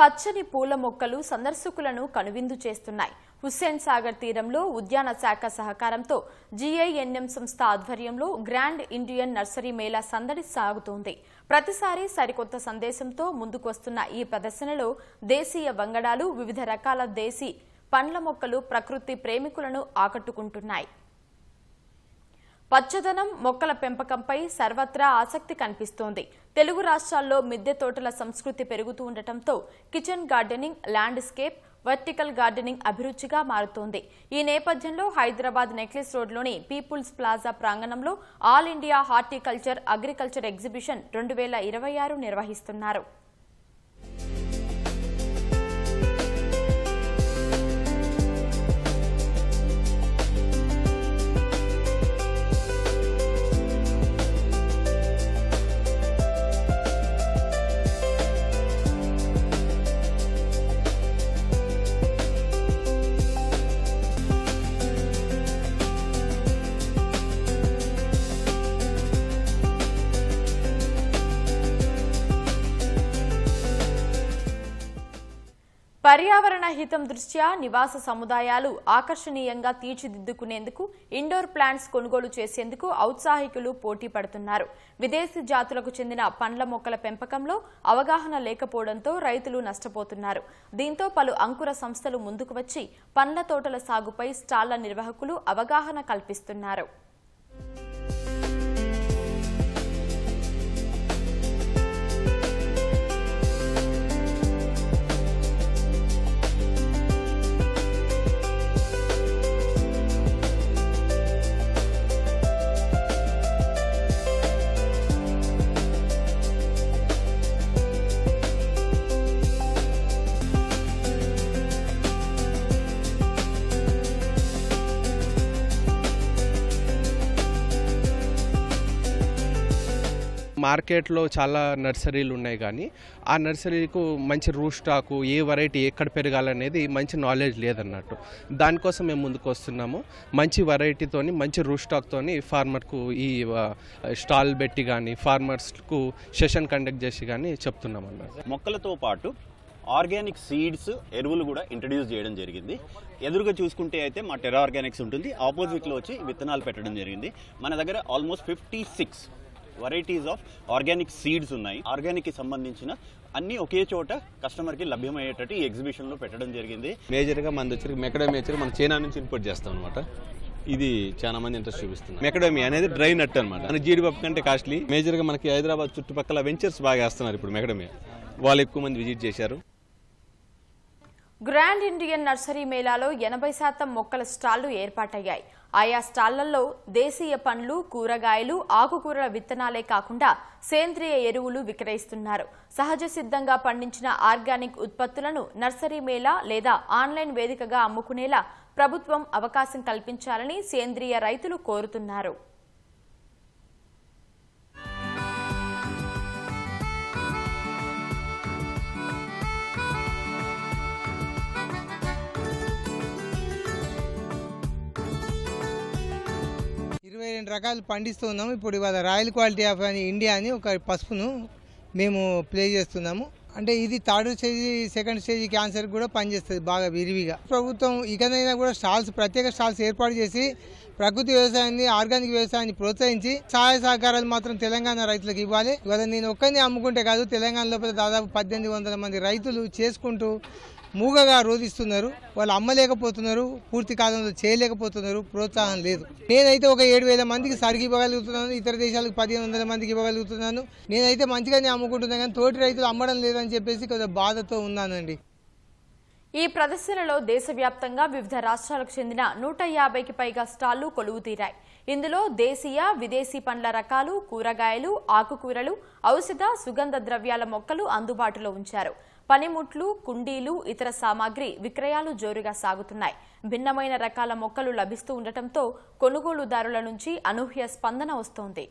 పచ్చని పూల మొక్కలు సందర్శకులను కనువిందు చేస్తున్నాయి. హుస్సేన్ సాగర్ తీరంలో ఉద్యాన శాఖ సహకారంతో జీఐఎన్ఎం సంస్థ ఆధ్వర్యంలో గ్రాండ్ ఇండియన్ నర్సరీ మేళా సందడి సాగుతోంది. ప్రతిసారి సరికొత్త సందేశంతో ముందుకొస్తున్న ఈ ప్రదర్శనలో దేశీయ వంగడాలు వివిధ రకాల దేశీ పండ్ల మొక్కలు ప్రకృతి ప్రేమికులను ఆకట్టుకుంటున్నాయి. పచ్చదనం మొక్కల పెంపకంపై సర్వత్రా ఆసక్తి కనిపిస్తోంది. తెలుగు రాష్ట్రాల్లో మిద్దె తోటల సంస్కృతి పెరుగుతూ ఉండటంతో kitchen gardening landscape vertical gardening అభిరుచిగా మారుతోంది. ఈ నేపథ్యంలో హైదరాబాద్ నెక్లెస్ రోడ్లోని పీపుల్స్ ప్లాజా ప్రాంగణంలో all India horticulture agriculture exhibition రెండు వేల ఇరవై ఆరు నిర్వహిస్తున్నారు. పర్యావరణ హితం దృష్ట్యా నివాస సముదాయాలు ఆకర్షణీయంగా తీర్చిదిద్దుకునేందుకు ఇండోర్ ప్లాంట్స్ కొనుగోలు చేసేందుకు ఔత్సాహికులు పోటీ పడుతున్నారు. విదేశీ జాతులకు చెందిన పండ్ల మొక్కల పెంపకంలో అవగాహన లేకపోవడంతో రైతులు నష్టపోతున్నారు. దీంతో పలు అంకుర సంస్థలు ముందుకు వచ్చి పండ్ల తోటల సాగుపై స్టాళ్ళ నిర్వాహకులు అవగాహన కల్పిస్తున్నారు. మార్కెట్లో చాలా నర్సరీలు ఉన్నాయి కానీ ఆ నర్సరీకు మంచి రూ స్టాకు ఏ వెరైటీ ఎక్కడ పెరగాలనేది మంచి నాలెడ్జ్ లేదన్నట్టు. దానికోసం మేము ముందుకు వస్తున్నాము. మంచి వెరైటీతోని మంచి రూ స్టాక్తోని ఫార్మర్కు ఈ స్టాల్ పెట్టి కానీ ఫార్మర్స్కు సెషన్ కండక్ట్ చేసి కానీ చెప్తున్నాం అన్నమాట మొక్కలతో పాటు ఆర్గానిక్ సీడ్స్ ఎరువులు కూడా ఇంట్రడ్యూస్ చేయడం జరిగింది. ఎదురుగా చూసుకుంటే అయితే మా టెరా ఆర్గానిక్స్ ఉంటుంది. ఆపోజిట్లో వచ్చి విత్తనాలు పెట్టడం జరిగింది. మన దగ్గర almost fifty six varieties of organic seeds ఉన్నాయి. ఆర్గానిక్కి సంబంధించిన అన్నీ ఒకే చోట కస్టమర్కి లభ్యమయ్యేటట్టు ఈ ఎగ్జిబిషన్లో పెట్టడం జరిగింది. మేజర్గా మన వచ్చి మెకడమీ మన చైనా నుంచి ఇంపోర్ట్ చేస్తాం అనమాట ఇది చాలా మంది ఇంట్రెస్ట్ చూపిస్తున్నారు. మెకడమీ అనేది డ్రై నట్ అనమాట మన జీడిపప్పు కంటే కాస్ట్లీ మేజర్గా మనకి హైదరాబాద్ చుట్టుపక్కల వెంచర్స్ బాగా వేస్తున్నారు ఇప్పుడు మెకడమీ వాళ్ళు ఎక్కువ మంది విజిట్ చేశారు. గ్రాండ్ ఇండియన్ నర్సరీ మేళాలో ఎనభై శాతం మొక్కల స్టాళ్ళు ఏర్పాటయ్యాయి. ఆయా స్టాళ్ళలో దేశీయ పండ్లు కూరగాయలు ఆకుకూరల విత్తనాలే కాకుండా సేంద్రియ ఎరువులు విక్రయిస్తున్నారు. సహజ సిద్ధంగా పండించిన ఆర్గానిక్ ఉత్పత్తులను నర్సరీ మేళా లేదా ఆన్లైన్ వేదికగా అమ్ముకునేలా ప్రభుత్వం అవకాశం కల్పించాలని సేంద్రియ రైతులు కోరుతున్నారు. రకాలు పండిస్తూ రకాలు ఇప్పుడు ఇవాళ రాయల్ క్వాలిటీ ఆఫ్ అని ఇండియా అని ఒక పసుపును మేము ప్లే చేస్తున్నాము. అంటే ఇది third stage second stage cancer కూడా పనిచేస్తుంది బాగా విరివిగా. ప్రభుత్వం ఇకనైనా కూడా స్టాల్స్ ప్రత్యేక స్టాల్స్ ఏర్పాటు చేసి ప్రకృతి వ్యవసాయాన్ని ఆర్గానిక్ వ్యవసాయాన్ని ప్రోత్సహించి సహాయ సహకారాలు మాత్రం తెలంగాణ రైతులకు ఇవ్వాలి. ఇవాళ నేను ఒక్కరిని అమ్ముకుంటే కాదు తెలంగాణ లోపల దాదాపు పద్దెనిమిది వందల మంది రైతులు చేసుకుంటూ మూగగా రోధిస్తున్నారు. వాళ్ళు అమ్మలేకపోతున్నారు పూర్తి కాలంలో చేయలేకపోతున్నారు ప్రోత్సాహం లేదు. నేనైతే ఒక ఏడు వేల మందికి సరిగి ఇవ్వగలుగుతున్నాను ఇతర దేశాలకు పదిహేను వందల మందికి ఇవ్వగలుగుతున్నాను. నేనైతే మంచిగానే అమ్ముకుంటున్నాను కానీ తోటి రైతులు అమ్మడం లేదని చెప్పేసి కొంచెం బాధతో ఉన్నానండి. ఈ ప్రదర్శనలో దేశవ్యాప్తంగా వివిధ రాష్ట్రాలకు చెందిన నూట యాభైకి పైగా స్టాళ్ళు కొలువు తీరాయి. ఇందులో దేశీయ విదేశీ పండ్ల రకాలు కూరగాయలు ఆకుకూరలు ఔషధ సుగంధ ద్రవ్యాల మొక్కలు అందుబాటులో ఉంచారు. పనిముట్లు కుండీలు ఇతర సామాగ్రి విక్రయాలు జోరుగా సాగుతున్నాయి. భిన్నమైన రకాల మొక్కలు లభిస్తూ ఉండటంతో కొనుగోలుదారుల నుంచి అనూహ్య స్పందన వస్తోంది.